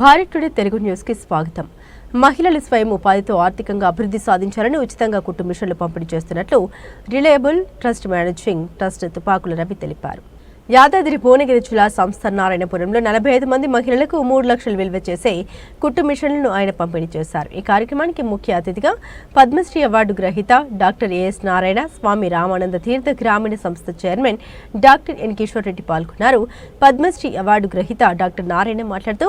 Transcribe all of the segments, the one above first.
Bharat today Telugu న్యూస్కి స్వాగతం. మహిళలు స్వయం ఉపాధితో ఆర్థికంగా అభివృద్ధి సాధించాలని ఉచితంగా కుట్టు మిషన్లు పంపిణీ చేస్తున్నట్లు reliable trust managing trust Tupakula Ravi తెలిపారు. యాదాద్రి భువనగిరి జిల్లా సంస్థ నారాయణపురంలో నలభై ఐదు మంది మహిళలకు మూడు లక్షలు విలువ చేసే కుట్టు మిషన్లను ఆయన పంపిణీ చేశారు. ఈ కార్యక్రమానికి ముఖ్య అతిథిగా పద్మశ్రీ అవార్డు గ్రహీత డాక్టర్ ఏఎస్ నారాయణ స్వామి రామానంద తీర్థ గ్రామీణ సంస్థ chairman doctor N Kishore Reddy పాల్గొన్నారు. పద్మశ్రీ అవార్డు గ్రహీత డాక్టర్ నారాయణ మాట్లాడుతూ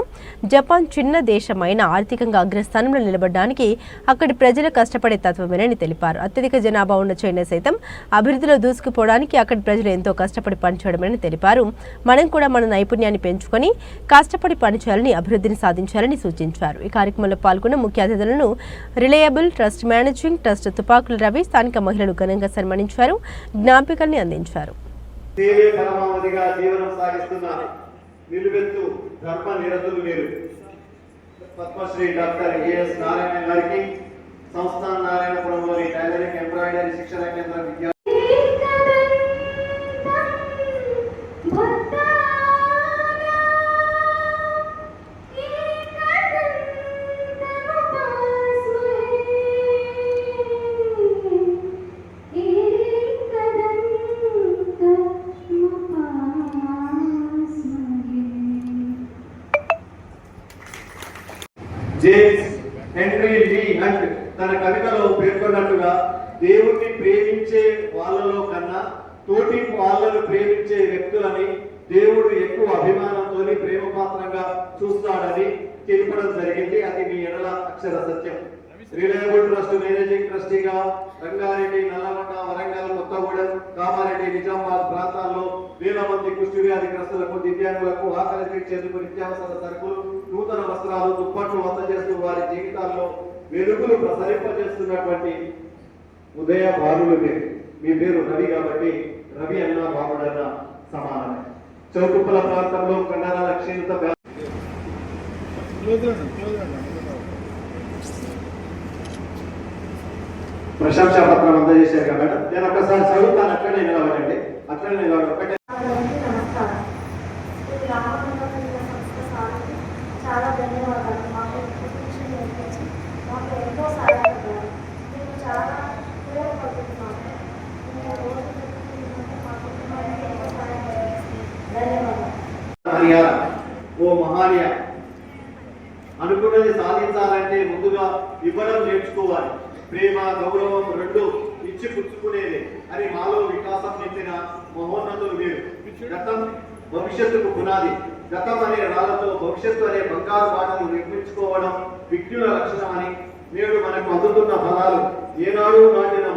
జపాన్ చిన్న దేశమైన ఆర్థికంగా అగ్రస్థానంలో నిలబడడానికి అక్కడి ప్రజలు కష్టపడే తత్వమేనని తెలిపారు. అత్యధిక జనాభా ఉన్న చైనా సైతం అభివృద్ధిలో దూసుకుపోవడానికి అక్కడి ప్రజలు ఎంతో కష్టపడి పనిచేయడమని తెలిపారు. తెలిపారు. మనం కూడా మన నైపుణ్యాన్ని పెంచుకొని కష్టపడి పనిచేయాలని అభివృద్ధిని సాధించాలని సూచించారు. ఈ కార్యక్రమంలో పాల్గొన్న ముఖ్య అతిథులను reliable trust managing trust Tupakula Ravi స్థానిక మహిళలు ఘనంగా సన్మానించారు. జ్ఞాపికల్ని అందించారు. సేవే పరమావధిగా జీవనం సాగిస్తున్న నిలువెత్తు ధర్మ నిరతులు మీరు పద్మశ్రీ డాక్టర్ ఏఎస్ నారాయణ గారికి సంస్థాన నారాయణపురంలోని టైలరింగ్ ఎంబ్రాయిడరీ శిక్షణ కేంద్రం విద్యా తన కవితలో పేర్కొన్నట్టుగా దేవుణ్ణి ప్రేమించే వాళ్ళలో కన్నా తోటి వాళ్ళను ప్రేమించే వ్యక్తులని దేవుడు ఎక్కువ అభిమానంతో ప్రేమ పాత్రంగా చూస్తాడని తెలుపడం జరిగింది. అది మీ ఎడల అక్షర సత్యం. రిలయబుల్ ట్రస్ట్ మేనేజింగ్ ట్రస్టీగా రంగారెడ్డి నల్లగొండ వరంగల్ కొత్తగూడెం కామారెడ్డి నిజామాబాద్ ప్రాంతాల్లో వేల మంది కుష్టి దివ్యాంగులకు ఆకలి తీర్చేందుకు నిత్యావసర సరుకులు నూతన వస్త్రాలు దుప్పట్లు అందజేస్తూ వారి జీవితాల్లో వెలుగులు ప్రసరింపజేస్తున్నటువంటి ఉదయ బాలులు మీరు. మీ పేరు రవి కాబట్టి రవి అన్న బాబుడన్న సమానమే. చౌటుప్పల ప్రాంతంలో కండరాల క్షీణత ప్రశంసా పత్రం అందజేశారు కదా మేడం. నేను ఒకసారి చదువుతాను అట్లనే నిలబడండి. అట్లనే నిలబడి ఒకటే ముందుగా ఇవ్వడం నేర్చుకోవాలి. ప్రేమ గౌరవం రెండు ఇచ్చి పుచ్చుకునేది అని మాలో వికాసం నింపిన మహోన్నతులు మీరు గతం భవిష్యత్తుకు పునాది. గతం అనే రాళ్ళతో భవిష్యత్తు అనే బంగారు బాటలు నిర్మించుకోవడం విజ్ఞుల లక్షణం అని నేడు మనకు అందుతున్న ఫలాలు. ఏనాడు నాటిన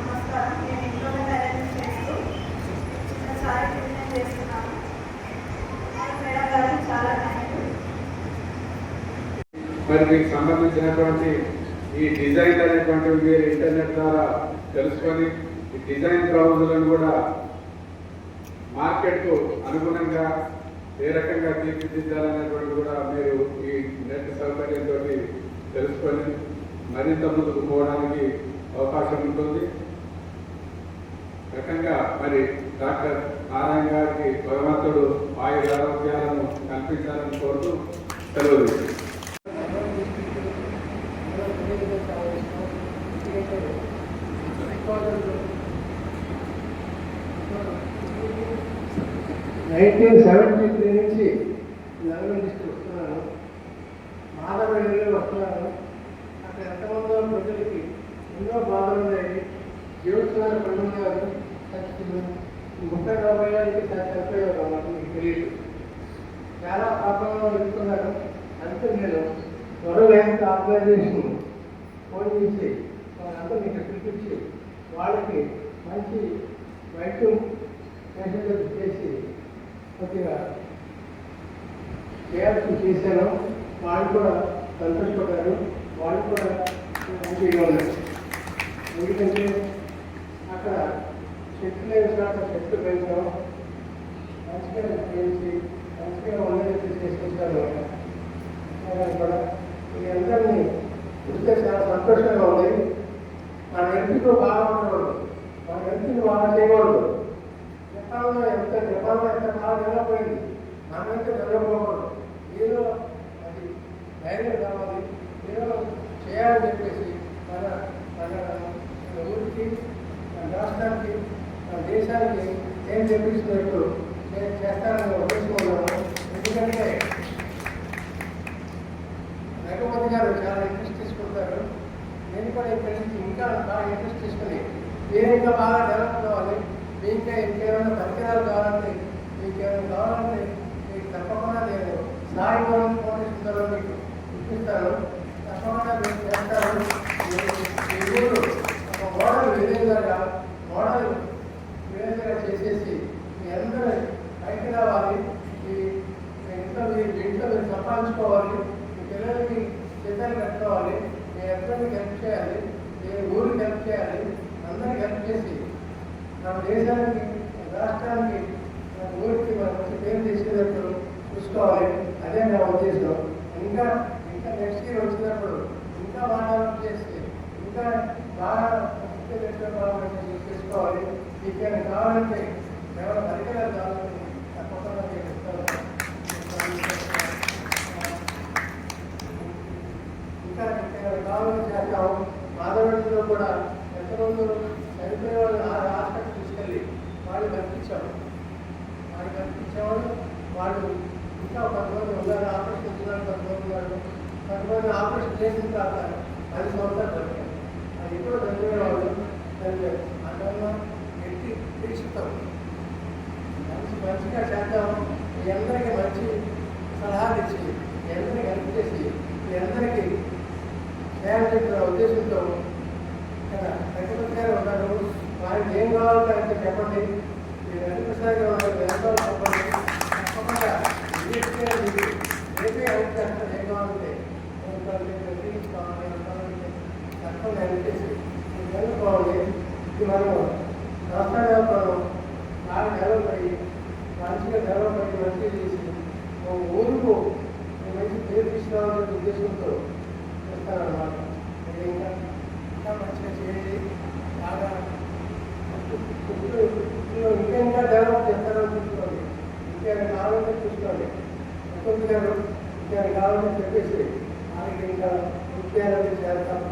నమస్కారం. నేను టైలరింగ్ చేస్తూ చిన్న సారీ బిజినెస్ చేస్తున్నాను మేడం గారు చాలా థ్యాంక్ యూ మరి మీకు సంబంధించినటువంటి ఈ డిజైన్ అనేటువంటివి మీరు ఇంటర్నెట్ ద్వారా తెలుసుకొని ఈ డిజైన్ బ్రౌజులను కూడా మార్కెట్కు అనుగుణంగా ఏ రకంగా తీర్చిదిద్దాలనేటువంటి కూడా మీరు ఈ నెట్ సౌకర్యంతో తెలుసుకొని మరింత ముందుకు పోవడానికి అవకాశం ఉంటుంది. రకంగా మరి డాక్టర్ నారాయణ గారికి భగవంతుడు ఆయుర ఆరోగ్యాలను కల్పించాలని కోరుతూ సెలవు నైన్టీన్ సెవెంటీ త్రీ నుంచి నల్గొండ డిస్ట్రిక్ట్ వస్తున్నాను మాధవరెడ్డిలో వస్తున్నాను అక్కడ ఎంతమందో ప్రజలకి ఎన్నో బాధలు ఉన్నాయి. జీవిస్తున్నారు పండుగ గారు చచ్చిపోయింది. ముప్పై నలభై ఏళ్ళకి చనిపోయారు అన్నమాట మీకు తెలియదు. చాలా పాపంలో వెళ్తున్నారు అంతే నేను వరల్డ్ హెల్త్ ఆర్గనైజేషన్ ఫోన్ చేసి వాళ్ళంతా మీకు పిలిపించి వాళ్ళకి మంచి వైద్యం పేషెంట్ కొద్దిగా చేయాల్సి చేశాను. వాళ్ళు కూడా సంతోషపడ్డారు. వాళ్ళు కూడా మంచిగా ఉన్నారు. ఎందుకంటే అక్కడ చెట్లు వేసిన చెట్లు పెంచడం మంచిగా చేసి మంచిగా ఉన్నది చేసుకుంటారు కూడా మీ అందరినీ చూస్తే చాలా సంతోషంగా ఉంది. మన హెల్త్తో బాగా ఉండకూడదు. మన హెల్త్ని బాగా చేయకూడదు జపాన్లో ఎంత జపాన్లో ఎంత బాగా డెవలప్ అయింది మనమైతే డెవలప్ అవ్వకూడదు ఏదో అది ధైర్యం కావాలి ఏదో చేయాలని చెప్పేసి మన మన మన ఊరికి మన రాష్ట్రానికి మన నేను ఏం నేను చేస్తానని ఒప్పించుకున్నాను ఎందుకంటే రఘుపతి గారు చాలా ఇంట్రెస్ట్ తీసుకుంటారు. నేను కూడా ఇక్కడి నుంచి ఇంకా బాగా ఇంట్రెస్ట్ తీసుకుని నేను ఇంకా బాగా డెవలప్ కావాలి. మీకు ఇంకేమైనా పరికరాలు కావాలంటే మీకు ఏమైనా కావాలంటే మీకు తప్పకుండా నేను సాయి గౌరవం ఫౌండేషన్ ద్వారా మీకు ఇప్పిస్తాను తప్పకుండా మీరు చేస్తారు మీ- మీ ఊరు ఒక మోడల్ విలేజ్గా మోడల్ విలేజ్గా చేసేసి మీ అందరూ బయట రావాలి మీ మీ ఇంట్లో మీరు మీ ఇంట్లో మీరు సంపాదించుకోవాలి మీ పిల్లలకి జీతాలు కట్టుకోవాలి మీ అందరికి హెల్ప్ చేయాలి మీ ఊరికి హెల్ప్ చేయాలి అందరికి హెల్ప్ చేసి మన దేశానికి రాష్ట్రానికి ఊరికి మంచి పేరు తీసుకునేటప్పుడు చూసుకోవాలి. అదే నా ఉద్దేశం. ఇంకా ఇంకా నెక్స్ట్ ఇయర్ వచ్చినప్పుడు ఇంకా బాగా డెవలప్ చేసి ఇంకా బాగా చేసుకోవాలి. మీకు ఏమైనా కావాలంటే ఏమైనా పరికరాలు కావాలంటే తప్పకుండా నేను ఇంకా కావాలని చేస్తాం మాధవడిలో కూడా ఎంతమంది చనిపోయే వాళ్ళు వాళ్ళు ఇంకా కొంతమంది ఉన్నారు ఆపరేషన్ చేస్తున్నారు కొంతమంది ఉన్నారు కొంతమంది ఆపరేషన్ చేసిన తర్వాత పది సంవత్సరాలు బతికారు అది ఎప్పుడు చనిపోయిన వాళ్ళు చనిపోయారు అందువల్ల ఎట్టి దీక్షితం మంచి మంచిగా చేద్దాం. మీ అందరికీ మంచి సలహాలు ఇచ్చి మీ అందరికీ హెల్ప్ చేసి మీ అందరికీ సేవ చేసిన ఉద్దేశంతో ఇక్కడ వెంకటేశ్వర గారు ఉన్నారు. వారికి ఏం కావాలంటే చెప్పండి. మీరు వెంకటేశ్వర గారు ఉన్నారు మనం రాష్ట్ర వ్యాపారం బాగా డెవలప్ అయ్యి మంచిగా డెవలప్ అయ్యి మంచిగా చేసి ఒక ఊరుకు ఒక మంచి పేరు తీసుకురావాలనే ఉద్దేశంతో చేస్తారన్నమాట మీరు ఇంకా ఇంకా మంచిగా చేయండి బాగా ఇప్పుడు ఇప్పుడు ఇంకా ఇంకా డెవలప్ చేస్తారని చూసుకోండి ఇంకేమైనా కావాలంటే చూసుకోండి ఒక్కొక్క గారు కావాలని చెప్పేసి వాళ్ళకి ఇంకా ముఖ్యాలు చేస్తాం.